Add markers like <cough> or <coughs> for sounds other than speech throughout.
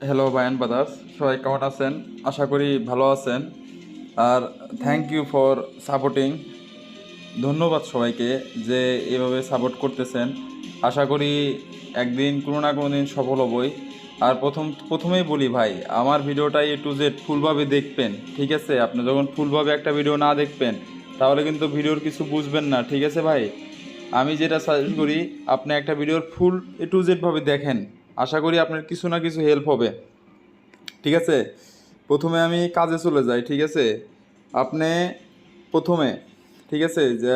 Hello বায়ান বাদাস সবাই কেমন আছেন? আশা করি ভালো আছেন। আর থ্যাংক ইউ ফর সাপোর্টিং ধন্যবাদ সবাইকে যে এভাবে সাপোর্ট করতেছেন। আশা করি একদিন কোনো না কোনো দিন সফল হবই। আর প্রথম, প্রথমেই বলি ভাই, আমার ভিডিওটা এ টু জেড ফুলভাবে দেখবেন, ঠিক আছে? আপনি যখন ফুলভাবে একটা ভিডিও না দেখবেন, তাহলে কিন্তু ভিডিওর কিছু বুঝবেন না, ঠিক আছে ভাই? আমি যেটা সাজেস্ট করি, আপনি একটা ভিডিওর ফুল এ টু জেডভাবে দেখেন। আশা করি আপনার কিছু না কিছু হেল্প হবে। ঠিক আছে? প্রথমে আমি কাজে চলে যাই, ঠিক আছে? আপনি প্রথমে, ঠিক আছে? যে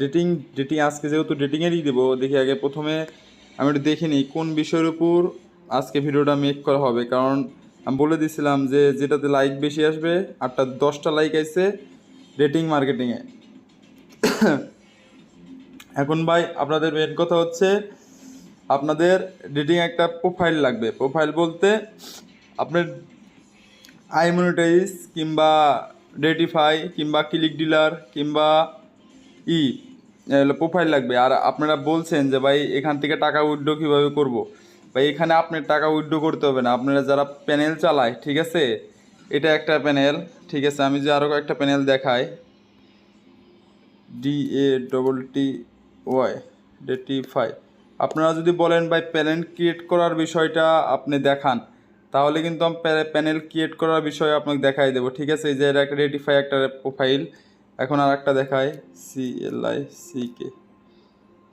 ডেটিং ডেটিং আজকে যেহেতু ডেটিংয়েরই দেবো, দেখি আগে প্রথমে আমি একটু দেখে নিই কোন বিষয়ের উপর আজকে ভিডিওটা মেক করা হবে। কারণ আমি বলে দিছিলাম যে যেটাতে লাইক বেশি আসবে, আটটা দশটা লাইক আইছে ডেটিং মার্কেটিংয়ে <coughs> এখন ভাই, আপনাদের মেন কথা হচ্ছে আপনাদের ডেটিং একটা প্রোফাইল লাগবে। প্রোফাইল বলতে আপনার আই মনিটাইজ কিংবা ডেটিফাই কিংবা ক্লিক ডিলার কিংবা ই প্রোফাইল লাগবে। আর আপনারা বলছেন যে, ভাই, এখান থেকে টাকা উইথড্র কীভাবে করব? ভাই, এখানে আপনার টাকা উইথড্র করতে হবে না। আপনারা যারা প্যানেল চালায়, ঠিক আছে? এটা একটা প্যানেল ঠিক আছে? আমি যে আরও একটা প্যানেল দেখাই। D A double T Y ডেটিফাই আপনারা যদি বলেন, ভাই প্যানেল ক্রিয়েট করার বিষয়টা আপনি দেখান, তাহলে কিন্তু আমি প্যানেল ক্রিয়েট করার বিষয় আপনাকে দেখাই দেবো। ঠিক আছে? এই যে একটা রেটিফাই একটা প্রোফাইল এখন আর একটা দেখায় C L I C K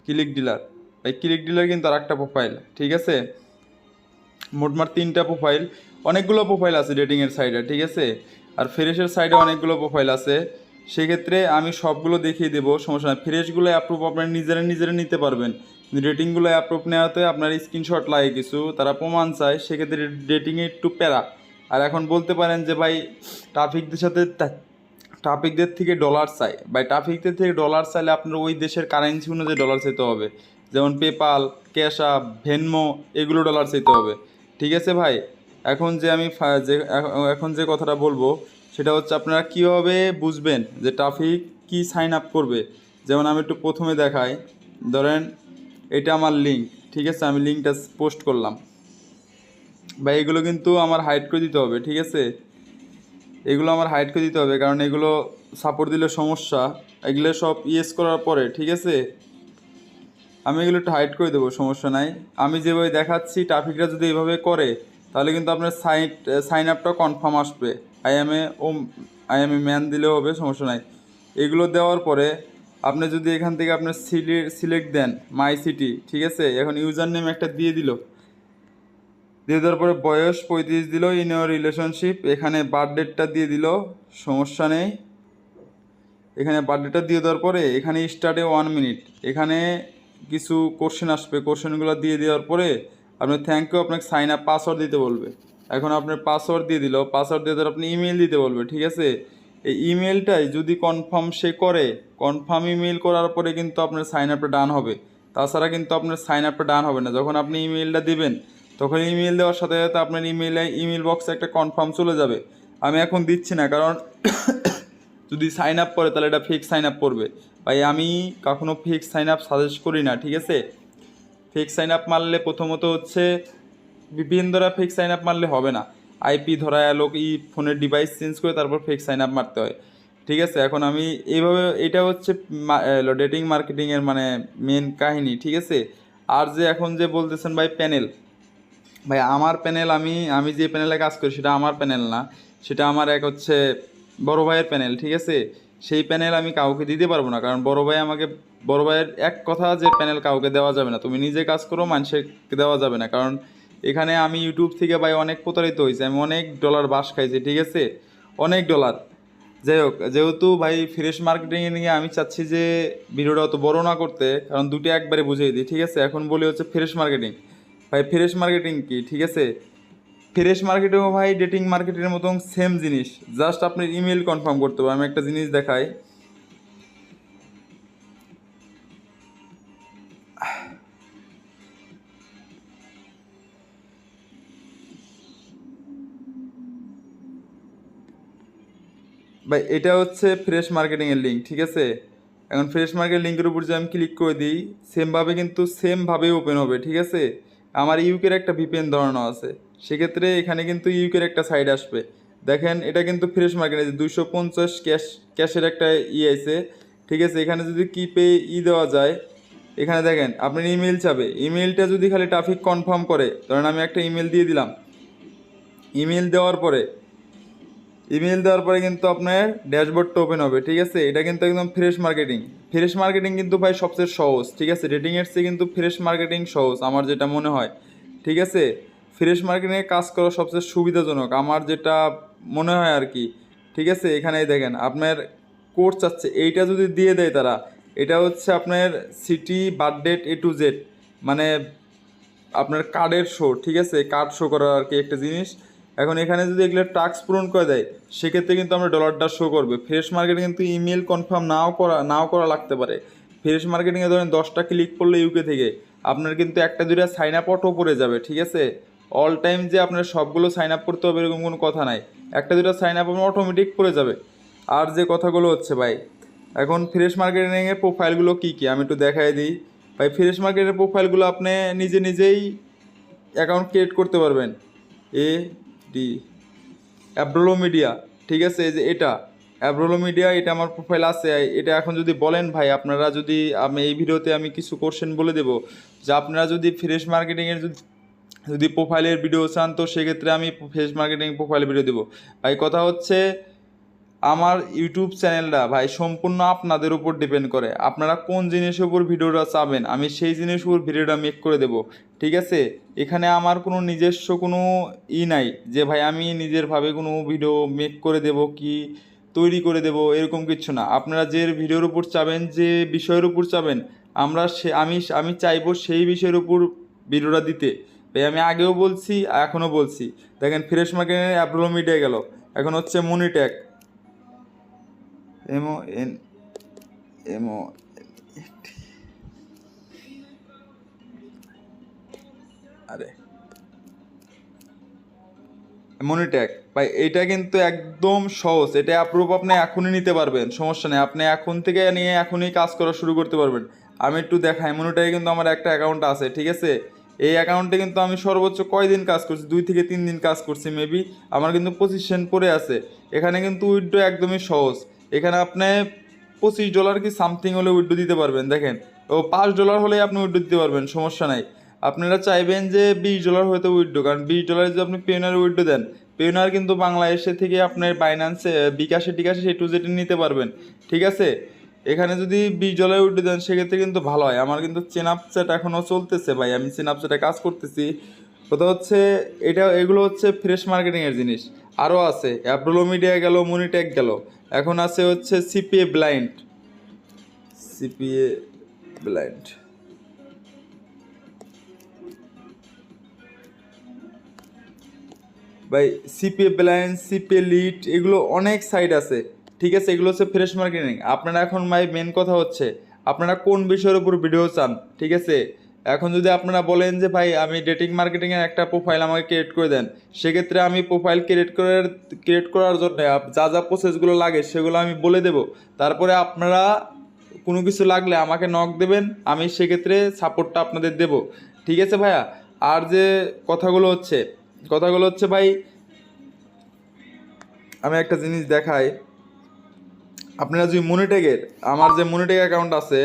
click dealer এই ক্লিক ডিলার কিন্তু আর একটা প্রোফাইল ঠিক আছে? মোটমাট তিনটা প্রোফাইল অনেকগুলো প্রোফাইল আছে ডেটিংয়ের সাইডে ঠিক আছে? আর ফ্রেশের সাইডে অনেকগুলো প্রোফাইল আছে। সেক্ষেত্রে আমি সবগুলো দেখিয়ে দেবো, সমস্যা নাই। ফ্রেশগুলো অ্যাপ্রুভ আপনারা নিজেরা নিজেরা নিতে পারবেন। রেটিংগুলো অ্যাপ্রুভ নেওয়াতে আপনার স্ক্রিনশট লাগে কিছু, তারা প্রমাণ চায়, সেক্ষেত্রে ডেটিংয়ে একটু প্যারা। আর এখন বলতে পারেন যে ভাই ট্রাফিকদের সাথে ট্রাফিকদের থেকে ডলার চাই ভাই ট্রাফিকদের থেকে ডলার চাইলে আপনার ওই দেশের কারেন্সি অনুযায়ী ডলার চাইতে হবে। যেমন পেপাল ক্যাশ আপ ভেনমো এগুলো ডলার চাইতে হবে। ঠিক আছে ভাই? এখন যে আমি যে এখ- এখন যে কথাটা বলব, সেটা হচ্ছে আপনারা কীভাবে বুঝবেন যে ট্রাফিক কি সাইন আপ করবে? যেমন আমি একটু প্রথমে দেখাই। ধরেন এটা আমার লিঙ্ক ঠিক আছে? আমি লিঙ্কটা পোস্ট করলাম। বা এগুলো কিন্তু আমার হাইড করে দিতে হবে, ঠিক আছে? এগুলো আমার হাইড করে দিতে হবে, কারণ এগুলো সাপোর্ট দিলে সমস্যা। এগুলো সব ইয়েস করার পরে, ঠিক আছে? আমি এগুলো একটু হাইড করে দেবো, সমস্যা নাই। আমি যেভাবে দেখাচ্ছি ট্রাফিকরা যদি এভাবে করে, তাহলে কিন্তু আপনার সাইন সাইন আপটা কনফার্ম আসবে। I M A O I M man দিলেও হবে, সমস্যা নাই। এগুলো দেওয়ার পরে আপনি যদি এখান থেকে আপনার সিলে, সিলেক্ট দেন মাই সিটি ঠিক আছে? এখন ইউজার নেম একটা দিয়ে দিল। দিয়ে দেওয়ার পরে বয়স পঁয়ত্রিশ দিল ইন রিলেশনশিপ এখানে বার্থডেটটা দিয়ে দিল, সমস্যা নেই। এখানে বার্থডেটা দিয়ে দেওয়ার পরে এখানে স্টার্টে ওয়ান মিনিট এখানে কিছু কোশ্চেন আসবে কোশ্চেনগুলো দিয়ে দেওয়ার পরে আপনি থ্যাংক ইউ আপনাকে সাইন আপ পাসওয়ার্ড দিতে বলবে। এখন আপনার পাসওয়ার্ড দিয়ে দিল পাসওয়ার্ড দিয়ে দেওয়ার আপনি ইমেল দিতে বলবে, ঠিক আছে? এই ইমেলটাই যদি কনফার্ম সে করে কনফার্ম ইমেল করার পরে কিন্তু আপনার সাইন আপটা ডান হবে। তাছাড়া কিন্তু আপনার সাইন আপটা ডান হবে না। যখন আপনি ইমেলটা দিবেন, তখন ইমেল দেওয়ার সাথে সাথে আপনার ইমেলে ইমেল বক্সে একটা কনফার্ম চলে যাবে। আমি এখন দিচ্ছি না, কারণ <coughs> যদি সাইন আপ করে, তাহলে এটা ফেক সাইন আপ করবে। ভাই, আমি কখনো ফেক সাইন আপ সাজেস্ট করি না, ঠিক আছে? ফেক সাইন আপ মারলে প্রথমত হচ্ছে ভিপিএন দ্বারা ফেক সাইন আপ মারলে হবে না। আইপি ধরা লোক ই ফোনের ডিভাইস চেঞ্জ করে তারপর ফেক সাইন আপ মারতে হয়। ঠিক আছে, এখন আমি এইভাবে, এটা হচ্ছে ডেটিং মার্কেটিংয়ের মানে মেন কাহিনী, ঠিক আছে? আর যে এখন যে বলতেছেন ভাই প্যানেল ভাই আমার প্যানেল আমি আমি যে প্যানেলে কাজ করি সেটা আমার প্যানেল না, সেটা আমার এক হচ্ছে বড় ভাইয়ের প্যানেল ঠিক আছে? সেই প্যানেল আমি কাউকে দিতে পারব না, কারণ বড় ভাই আমাকে, বড় ভাইয়ের এক কথা যে প্যানেল কাউকে দেওয়া যাবে না, তুমি নিজে কাজ করো মানুষকে দেওয়া যাবে না, কারণ এখানে আমি ইউটিউব থেকে ভাই অনেক প্রতারিত হয়েছি। আমি অনেক ডলার বাস খাইছি, ঠিক আছে? অনেক ডলার যাই হোক, যেহেতু ভাই ফ্রেশ মার্কেটিং নিয়ে আমি চাচ্ছি যে ভিডিওটা অত বড় না করতে, কারণ দুটো একবারে বুঝিয়ে দিই, ঠিক আছে? এখন বলি হচ্ছে ফ্রেশ মার্কেটিং ভাই ফ্রেশ মার্কেটিং কি, ঠিক আছে? ফ্রেশ মার্কেটিংও ভাই ডেটিং মার্কেটের মতন সেম জিনিস। জাস্ট আপনি ইমেল কনফার্ম করতে হবে আমি একটা জিনিস দেখাই। ভাই, এটা হচ্ছে ফ্রেশ মার্কেটিংয়ের লিঙ্ক ঠিক আছে? এখন ফ্রেশ মার্কেট লিঙ্কের উপর যদি আমি ক্লিক করে দিই সেমভাবে কিন্তু সেমভাবে ওপেন হবে, ঠিক আছে? আমার ইউকের একটা ভিপিএন ধরানো আছে। সেক্ষেত্রে এখানে কিন্তু ইউকের একটা সাইড আসবে। দেখেন, এটা কিন্তু ফ্রেশ মার্কেট দুশো পঞ্চাশ ক্যাশ ক্যাশের একটা ই আছে ঠিক আছে? এখানে যদি কি পে ই দেওয়া যায়, এখানে দেখেন, আপনার ইমেল চাবে। ইমেলটা যদি খালি ট্রাফিক কনফার্ম করে, ধরেন আমি একটা ইমেল দিয়ে দিলাম। ইমেল দেওয়ার পরে ইমেল দেওয়ার পরে কিন্তু আপনার ড্যাশবোর্ডটা ওপেন হবে, ঠিক আছে? এটা কিন্তু একদম ফ্রেশ মার্কেটিং ফ্রেশ মার্কেটিং কিন্তু ভাই সবচেয়ে সহজ, ঠিক আছে? রেটিংয়ের চেয়ে কিন্তু ফ্রেশ মার্কেটিং সহজ, আমার যেটা মনে হয়, ঠিক আছে? ফ্রেশ মার্কেটিংয়ে কাজ করা সবচেয়ে সুবিধাজনক, আমার যেটা মনে হয় আর কি, ঠিক আছে? এখানেই দেখেন, আপনার কোর্স চাচ্ছে, এইটা যদি দিয়ে দেয় তারা, এটা হচ্ছে আপনার city birthdate A to Z মানে আপনার কার্ডের শো ঠিক আছে? কার্ড শো করার আর কি একটা জিনিস। এখন এখানে যদি এগুলো টাস্ক পূরণ করে দেয়, সেক্ষেত্রে কিন্তু আমরা ডলারটা শো করবে। ফ্রেশ মার্কেটে কিন্তু ইমেল কনফার্ম নাও করা নাও করা লাগতে পারে। ফ্রেশ মার্কেটিংয়ে ধরেন দশটা ক্লিক করলে ইউকে থেকে। আপনার কিন্তু একটা দুইটা সাইন আপ অটো পড়ে যাবে, ঠিক আছে? অল টাইম যে আপনার সবগুলো সাইন আপ করতে হবে এরকম কোনো কথা নাই। একটা দুটো সাইন আপ আপনার অটোমেটিক পড়ে যাবে। আর যে কথাগুলো হচ্ছে ভাই, এখন ফ্রেশ মার্কেটিংয়ের প্রোফাইলগুলো কী কী? আমি একটু দেখাই দিই। ভাই ফ্রেশ মার্কেটের প্রোফাইলগুলো আপনি নিজে নিজেই অ্যাকাউন্ট ক্রিয়েট করতে পারবেন। এ ডি অ্যাব্রোলো মিডিয়া ঠিক আছে? এই যে এটা অ্যাব্রোলো মিডিয়া এটা আমার প্রোফাইল আছে। এটা এখন যদি বলেন ভাই, আপনারা যদি আমি এই ভিডিওতে আমি কিছু কোশ্চেন বলে দেবো। যে আপনারা যদি ফ্রেশ মার্কেটিংয়ের যদি যদি প্রোফাইলের ভিডিও চান, তো সেক্ষেত্রে আমি ফ্রেশ মার্কেটিং প্রোফাইল ভিডিও দেবো। ভাই, কথা হচ্ছে আমার ইউটিউব চ্যানেলটা ভাই সম্পূর্ণ আপনাদের উপর ডিপেন্ড করে। আপনারা কোন জিনিসের উপর ভিডিওটা চাবেন? আমি সেই জিনিসের উপর ভিডিওটা মেক করে দেব। ঠিক আছে? এখানে আমার কোনো নিজস্ব কোনো ই নাই যে ভাই আমি নিজেরভাবে কোনো ভিডিও মেক করে দেব কি, তৈরি করে দেব, এরকম কিছু না। আপনারা যে ভিডিওর উপর চাবেন, যে বিষয়ের উপর চাবেন, আমরা সে, আমি আমি চাইব সেই বিষয়ের উপর ভিডিওটা দিতে। ভাই আমি আগেও বলছি এখনও বলছি। দেখেন ফ্রেশ মার্কেটের অ্যাপ্রো মিডিয়া গেল। এখন হচ্ছে মনিট্যাক এমও এন এমও আরে। মনিট্যাক ভাই এটা কিন্তু একদম সহজ। এটা অ্যাপ্রুভ আপনি এখনই নিতে পারবেন, সমস্যা নেই। আপনি এখন থেকে নিয়ে এখনই কাজ করা শুরু করতে পারবেন। আমি একটু দেখাই মনিট্যাকে কিন্তু আমার একটা অ্যাকাউন্ট আছে, ঠিক আছে? এই অ্যাকাউন্টে কিন্তু আমি সর্বোচ্চ কয়দিন কাজ করছি? দুই থেকে তিন দিন কাজ করছি মেবি আমার কিন্তু পঁচিশ সেন্ট পড়ে আছে। এখানে কিন্তু উইড্রো একদমই সহজ। এখানে আপনি পঁচিশ ডলার কি সামথিং হলে উইড্রো দিতে পারবেন, দেখেন। ও পাঁচ ডলার হলে আপনি উইড্রো দিতে পারবেন, সমস্যা নাই। আপনারা চাইবেন যে বিশ ডলার হয়তো উইড্রো কারণ বিশ ডলার যদি আপনি পেনার উইড্রো দেন পেনার কিন্তু বাংলাদেশে থেকে আপনার বাইন্যান্সে বিকাশে টিকাশে সেই টু নিতে পারবেন, ঠিক আছে? এখানে যদি বিশ ডলার উইড্রো দেন, সেক্ষেত্রে কিন্তু ভালো হয়। আমার কিন্তু চেনাপচ্যাট এখনও চলতেছে ভাই, আমি চেনাপচ্যাটে কাজ করতেছি। কথা হচ্ছে, এটা, এগুলো হচ্ছে ফ্রেশ মার্কেটিংয়ের জিনিস। আরও আছে। অ্যাপ্রোলো মিডিয়া গেল, মনিটেক গেল। এখন আছে হচ্ছে সিপিএ ব্লাইন্ড। CPA blind. ভাই, সিপিএ ব্লাইন্ড, সিপিএ লিড এগুলো অনেক সাইট আছে। ঠিক আছে, এগুলো হচ্ছে ফ্রেশ মার্কেটিং। আপনারা এখন ভাই মেন কথা হচ্ছে, আপনারা কোন বিষয়ের উপর ভিডিও চান? ঠিক আছে এখন যদি আপনারা বলেন যে, ভাই, আমি ডেটিং মার্কেটিংয়ের একটা প্রোফাইল আমাকে ক্রিয়েট করে দেন, সেক্ষেত্রে আমি প্রোফাইল ক্রিয়েট করার ক্রিয়েট করার জন্য যা যা প্রসেসগুলো লাগে সেগুলো আমি বলে দেব। তারপরে আপনারা কোনো কিছু লাগলে আমাকে নক দেবেন, আমি সেক্ষেত্রে সাপোর্টটা আপনাদের দেব। ঠিক আছে, ভাইয়া? আর যে কথাগুলো হচ্ছে কথাগুলো হচ্ছে, ভাই, আমি একটা জিনিস দেখাই। আপনারা যদি মনিটেগের আমার যে মনিটেগ অ্যাকাউন্ট আছে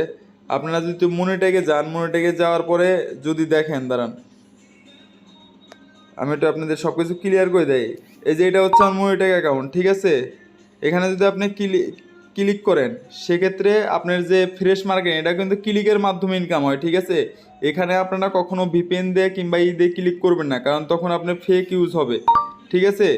আপনারা যদি মনিটেগে যান মনিটেগে যাওয়ার পরে যদি দেখেন, দাঁড়ান। আমি একটু আপনাদের সব কিছু ক্লিয়ার করে দেই। এই যে এটা হচ্ছে আমার মনিটেগ অ্যাকাউন্ট ঠিক আছে? এখানে যদি আপনি ক্লিক করেন, সেক্ষেত্রে আপনার যে ফ্রেশ মার্কেট এটা কিন্তু ক্লিকের মাধ্যমে ইনকাম হয়, ঠিক আছে? এখানে আপনারা কখনো ভিপিএন দিয়ে কিংবা ই দিয়ে ক্লিক করবেন না, কারণ তখন আপনার ফেক ইউজ হবে, ঠিক আছে?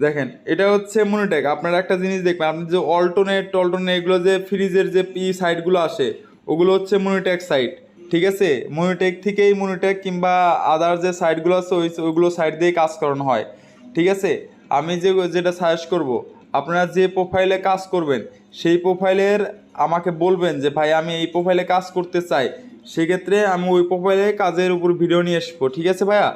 দেখেন, এটা হচ্ছে মনিটেক আপনারা একটা জিনিস দেখবেন, আপনি যে অল্টোনেট টল্টোনেট এগুলো যে ফ্রিজের যে পি সাইটগুলো আসে, ওগুলো হচ্ছে মনিটেক সাইট ঠিক আছে? মনিটেক থেকেই মনিটেক কিংবা আদার যে সাইটগুলো আছে, ওই ওইগুলো সাইট দিয়েই কাজ করানো হয়, ঠিক আছে? আমি যে যেটা সাজেস্ট করব, আপনারা যে প্রোফাইলে কাজ করবেন, সেই প্রোফাইলের আমাকে বলবেন যে, ভাই, আমি এই প্রোফাইলে কাজ করতে চাই। সেক্ষেত্রে আমি ওই প্রোফাইলে কাজের উপর ভিডিও নিয়ে আসব, ঠিক আছে ভাইয়া?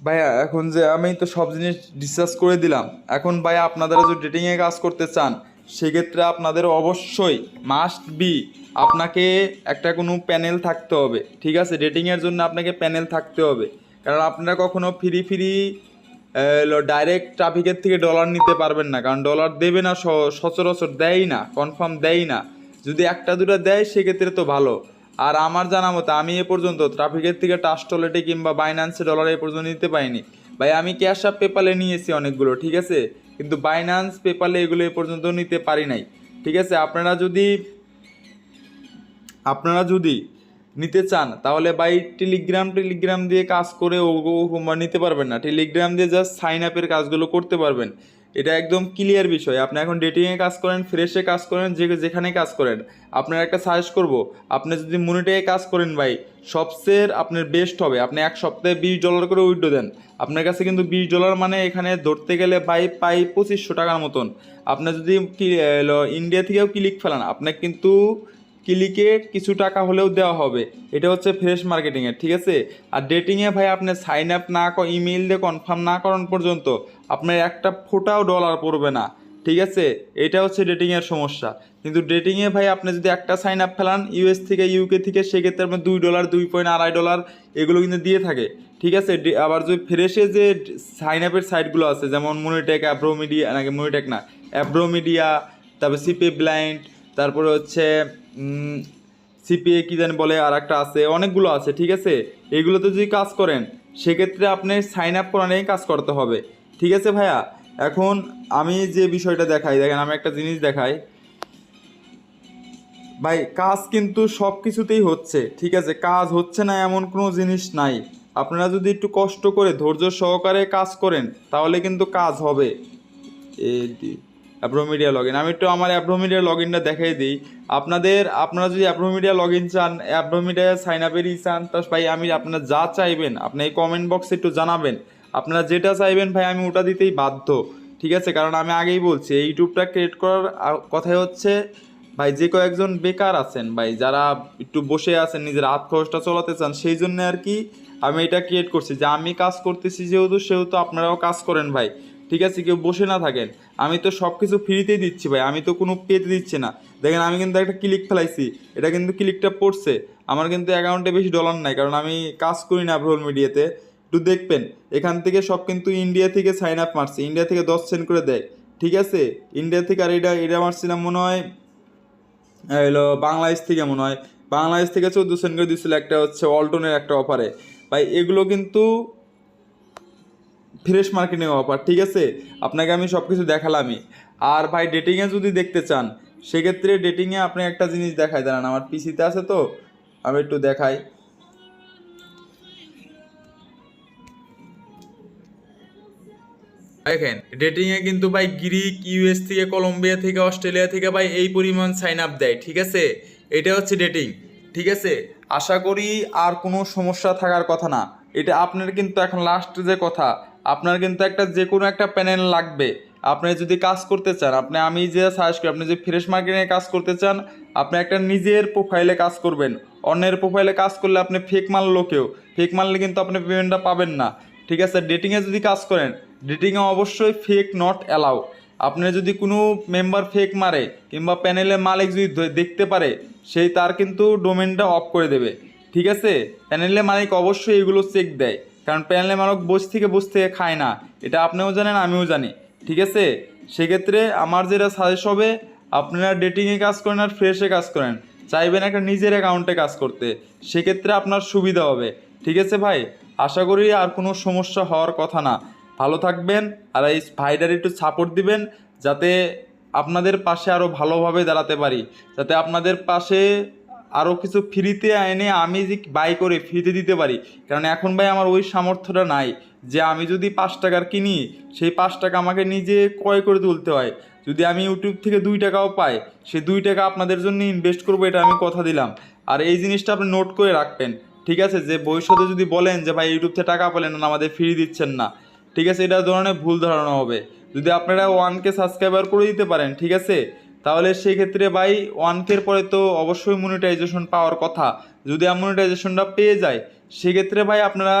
ভাইয়া, এখন যে আমি তো সব জিনিস ডিসকাস করে দিলাম। এখন ভাইয়া আপনারা যদি ডেটিংয়ে কাজ করতে চান, সেক্ষেত্রে আপনাদের অবশ্যই মাস্ট বি আপনাকে একটা কোনো প্যানেল থাকতে হবে, ঠিক আছে? রেটিংয়ের জন্য আপনাকে প্যানেল থাকতে হবে। কারণ আপনারা কখনো ফ্রি ফ্রি ডাইরেক্ট ট্রাফিকের থেকে ডলার নিতে পারবেন না। কারণ ডলার দেবে না সচরাচর দেয় না কনফার্ম দেয় না। যদি একটা দুটো দেয়, সেক্ষেত্রে তো ভালো। আর আমার জানা মতো আমি এ পর্যন্ত ট্রাফিকের থেকে টাস্টলেটে কিংবা বাইন্যান্সে ডলার এ পর্যন্ত নিতে পাইনি ভাই, আমি ক্যাশ আপ পেপালে নিয়েছি অনেকগুলো, ঠিক আছে? কিন্তু বাইন্যান্স পেপালে এগুলো এ পর্যন্ত নিতে পারি নাই। ঠিক আছে? আপনারা যদি আপনারা যদি নিতে চান, তাহলে বাই টেলিগ্রাম টেলিগ্রাম দিয়ে কাজ করে ও নিতে পারবেন না। টেলিগ্রাম দিয়ে জাস্ট সাইন আপের কাজগুলো করতে পারবেন। এটা একদম ক্লিয়ার বিষয়। আপনি এখন ডেটিংয়ে কাজ করেন ফ্রেশে কাজ করেন, যে যেখানে কাজ করেন। আপনার একটা সাজেস্ট করব, আপনি যদি মনিটাইয়ে কাজ করেন ভাই, সবচেয়ে আপনার বেস্ট হবে। আপনি এক সপ্তাহে বিশ ডলার করে উইড্রো দেন। আপনার কাছে কিন্তু বিশ ডলার মানে এখানে ধরতে গেলে বাই পাই পঁচিশশো টাকার মতন। আপনি যদি ইন্ডিয়া থেকেও ক্লিক ফেলান, আপনার কিন্তু ক্লিকে কিছু টাকা হলেও দেওয়া হবে। এটা হচ্ছে ফ্রেশ মার্কেটিংয়ের ঠিক আছে? আর ডেটিংয়ে ভাই আপনি সাইন আপ না ইমেল দিয়ে কনফার্ম না করান পর্যন্ত আপনার একটা ফোটাও ডলার পড়বে না, ঠিক আছে? এটা হচ্ছে ডেটিংয়ের সমস্যা। কিন্তু ডেটিংয়ে ভাই আপনি যদি একটা সাইন আপ ফেলান ইউএস থেকে ইউকে থেকে, সেক্ষেত্রে আপনার দুই ডলার দুই পয়েন্ট আড়াই ডলার এগুলো কিন্তু দিয়ে থাকে, ঠিক আছে? আবার যদি ফ্রেশে যে সাইন আপের সাইটগুলো আছে, যেমন মনিটেক অ্যাব্রোমিডিয়া নাকি মনিটেক না অ্যাব্রোমিডিয়া তারপর সিপে ব্লাইন্ড তারপরে হচ্ছে সিপিএ কি জানি বলে আর একটা আছে, অনেকগুলো আছে, ঠিক আছে? এগুলোতে যদি কাজ করেন, সেক্ষেত্রে আপনি সাইন আপ করা নিয়েই কাজ করতে হবে, ঠিক আছে ভাইয়া? এখন আমি যে বিষয়টা দেখাই, দেখেন আমি একটা জিনিস দেখাই। ভাই, কাজ কিন্তু সব কিছুতেই হচ্ছে, ঠিক আছে? কাজ হচ্ছে না এমন কোনো জিনিস নাই। আপনারা যদি একটু কষ্ট করে ধৈর্য সহকারে কাজ করেন, তাহলে কিন্তু কাজ হবে। এডি অ্যাপ্রোমিডিয়া লগ ইন আমি একটু আমার অ্যাপ্রোমিডিয়া লগ ইনটা দেখাই দিই। আপনাদের, আপনারা যদি অ্যাপ্রোমিডিয়া লগ ইন চান অ্যাপ্রোমিডিয়া সাইন আপেরই চান, তা ভাই আমি আপনারা যা চাইবেন, আপনি এই কমেন্ট বক্সে একটু জানাবেন। আপনারা যেটা চাইবেন ভাই, আমি ওটা দিতেই বাধ্য। ঠিক আছে? কারণ আমি আগেই বলছি, এই ইউটিউবটা ক্রিয়েট করার কথাই হচ্ছে, ভাই যে কয়েকজন বেকার আছেন ভাই, যারা একটু বসে আছেন, নিজের হাত খরচটা চলাতে চান, সেই জন্য আর কি আমি এটা ক্রিয়েট করছি। যে আমি কাজ করতেছি যেহেতু, সেহেতু আপনারাও কাজ করেন ভাই। ঠিক আছে, কেউ বসে না থাকেন। আমি তো সব কিছু ফ্রিতেই দিচ্ছি ভাই, আমি তো কোনো পেতে দিচ্ছি না। দেখেন, আমি কিন্তু একটা ক্লিক ফেলাইছি, এটা কিন্তু ক্লিকটা পড়ছে। আমার কিন্তু অ্যাকাউন্টে বেশি ডলার নাই, কারণ আমি কাজ করি না ভ্রোল মিডিয়াতে একটু দেখবেন, এখান থেকে সব কিন্তু ইন্ডিয়া থেকে সাইন আপ মারছে ইন্ডিয়া থেকে দশ সেন্ট করে দেয়। ঠিক আছে? ইন্ডিয়া থেকে, আর এটা এটা মারছিলাম মনে হয় এলো বাংলাদেশ থেকে মনে হয়। বাংলাদেশ থেকে চোদ্দ সেন্ট করে দিচ্ছিল একটা হচ্ছে অল্টনের একটা অফারে ভাই, এগুলো কিন্তু ফ্রেশ মার্কেটিং অফার, ঠিক আছে? আপনাকে আমি সব কিছু দেখালামই। আর ভাই ডেটিংয়ে যদি দেখতে চান, সেক্ষেত্রে ডেটিংয়ে আপনি একটা জিনিস দেখাই, দাঁড়ান, আমার পিসিতে আছে তো? আমি একটু দেখাই। দেখেন ডেটিংয়ে কিন্তু ভাই গ্রিক ইউএস থেকে কলম্বিয়া থেকে অস্ট্রেলিয়া থেকে ভাই, এই পরিমাণ সাইন আপ দেয়, ঠিক আছে? এটা হচ্ছে ডেটিং ঠিক আছে? আশা করি আর কোনো সমস্যা থাকার কথা না। এটা আপনার কিন্তু এখন লাস্ট যে কথা আপনার কিন্তু একটা যে কোনো একটা প্যানেল লাগবে। আপনি যদি কাজ করতে চান, আপনি আমি যে সাজেস্ট করি, আপনি যদি ফ্রেশ মার্কেটিংয়ে কাজ করতে চান, আপনি একটা নিজের প্রোফাইলে কাজ করবেন। অন্যের প্রোফাইলে কাজ করলে আপনি ফেক মারলো কেউ ফেক মারলে কিন্তু আপনি পেমেন্টটা পাবেন না। ঠিক আছে? ডেটিংয়ে যদি কাজ করেন ডেটিংয়ে অবশ্যই ফেক নট অ্যালাউ আপনি যদি কোনো মেম্বার ফেক মারে, কিংবা প্যানেলের মালিক যদি দেখতে পারে, সেই তার কিন্তু ডোমেনটা অফ করে দেবে। ঠিক আছে? প্যানেলের মালিক অবশ্যই এগুলো চেক দেয়। কারণ প্যানেলের মালক বসে থেকে বসে থেকে খায় না। এটা আপনিও জানেন, আমিও জানি। ঠিক আছে? সেক্ষেত্রে আমার যেটা সাজেস্ট হবে, আপনারা ডেটিংয়ে কাজ করেন আর ফ্রেশে কাজ করেন। চাইবেন একটা নিজের অ্যাকাউন্টে কাজ করতে। সেক্ষেত্রে আপনার সুবিধা হবে। ঠিক আছে ভাই? আশা করি আর কোনো সমস্যা হওয়ার কথা না। ভালো থাকবেন আর এই ভাইডার একটু সাপোর্ট দিবেন, যাতে আপনাদের পাশে আরও ভালোভাবে দাঁড়াতে পারি। যাতে আপনাদের পাশে আরও কিছু ফ্রিতে এনে আমি যে বাই করে ফ্রিতে দিতে পারি। কারণ এখন ভাই আমার ওই সামর্থ্যটা নাই যে আমি যদি পাঁচ টাকার কিনি, সেই পাঁচ টাকা আমাকে নিজে ক্রয় করে তুলতে হয়। যদি আমি ইউটিউব থেকে দুই টাকাও পাই সে দুই টাকা আপনাদের জন্য ইনভেস্ট করব, এটা আমি কথা দিলাম। আর এই জিনিসটা আপনি নোট করে রাখবেন, ঠিক আছে? যে ভবিষ্যতে যদি বলেন যে ভাই ইউটিউব থেকে টাকা পেলেন না, আমাদের ফ্রি দিচ্ছেন না, ঠিক আছে? এটা ধরনের ভুল ধারণা হবে। যদি আপনারা ওয়ানকে সাবস্ক্রাইবার করে দিতে পারেন, ঠিক আছে? তাহলে সেই ক্ষেত্রে ভাই ওয়ানকের পরে তো অবশ্যই মনিটাইজেশন পাওয়ার কথা। যদি মনিটাইজেশনটা পেয়ে যায় সেক্ষেত্রে ভাই আপনারা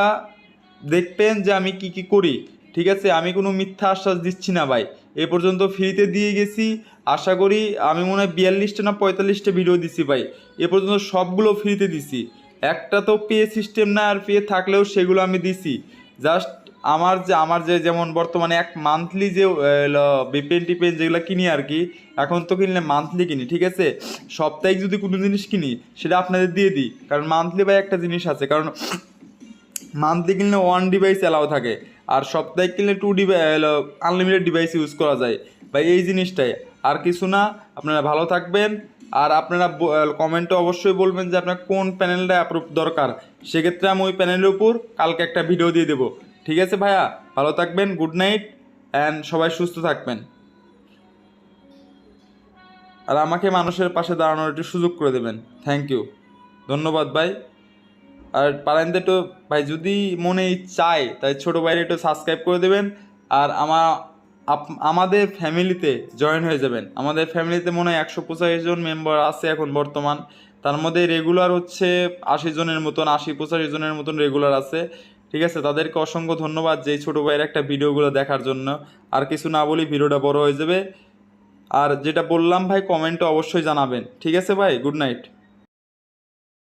দেখবেন যে আমি কি কি করি। ঠিক আছে? আমি কোনো মিথ্যা আশ্বাস দিচ্ছি না ভাই। এ পর্যন্ত ফ্রিতে দিয়ে গেছি। আশা করি আমি মনে হয় বিয়াল্লিশটা না পঁয়তাল্লিশটা ভিডিও দিছি ভাই। এ পর্যন্ত সবগুলো ফ্রিতে দিছি। একটা তো পে সিস্টেম না আর পে থাকলেও সেগুলো আমি দিছি। জাস্ট আমার যে আমার যে যেমন বর্তমানে এক মান্থলি যে বিপেন টিপেন যেগুলো কিনি আর কি, এখন তো কিনলে মান্থলি কিনি, ঠিক আছে? সাপ্তাহিক যদি কোনো জিনিস কিনি, সেটা আপনাদের দিয়ে দিই। কারণ মান্থলি ভাই একটা জিনিস আছে, কারণ মান্থলি কিনলে ওয়ান ডিভাইস অ্যালাউ থাকে, আর সপ্তাহে কিনলে টু ডিভাই আনলিমিটেড ডিভাইস ইউজ করা যায়। বা এই জিনিসটাই। আর কিছু না, আপনারা ভালো থাকবেন, আর আপনারা কমেন্টে অবশ্যই বলবেন যে আপনার কোন প্যানেলটা অ্যাপ্রুভ দরকার। সেক্ষেত্রে আমি ওই প্যানেলের উপর কালকে একটা ভিডিও দিয়ে দেবো। ঠিক আছে ভাইয়া, ভালো থাকবেন গুড নাইট অ্যান্ড সবাই সুস্থ থাকবেন। আর আমাকে মানুষের পাশে দাঁড়ানোর একটু সুযোগ করে দেবেন। থ্যাংক ইউ ধন্যবাদ ভাই। আর পারেন তো ভাই, যদি মনে চায় তাই ছোটো ভাইয়ের একটু সাবস্ক্রাইব করে দেবেন। আর আমার আমাদের ফ্যামিলিতে জয়েন হয়ে যাবেন। আমাদের ফ্যামিলিতে মনে হয় একশো পঁচাশি জন মেম্বার আছে এখন বর্তমান। তার মধ্যে রেগুলার হচ্ছে আশি জনের মতন, আশি পঁচাশি জনের মতন রেগুলার আছে। ঠিক আছে, তাদেরকে অসংখ্য ধন্যবাদ যে ছোটো ভাইয়ের একটা ভিডিওগুলো দেখার জন্য। আর কিছু না বলি ভিডিওটা বড় হয়ে যাবে। আর যেটা বললাম ভাই কমেন্টে অবশ্যই জানাবেন। ঠিক আছে ভাই গুড নাইট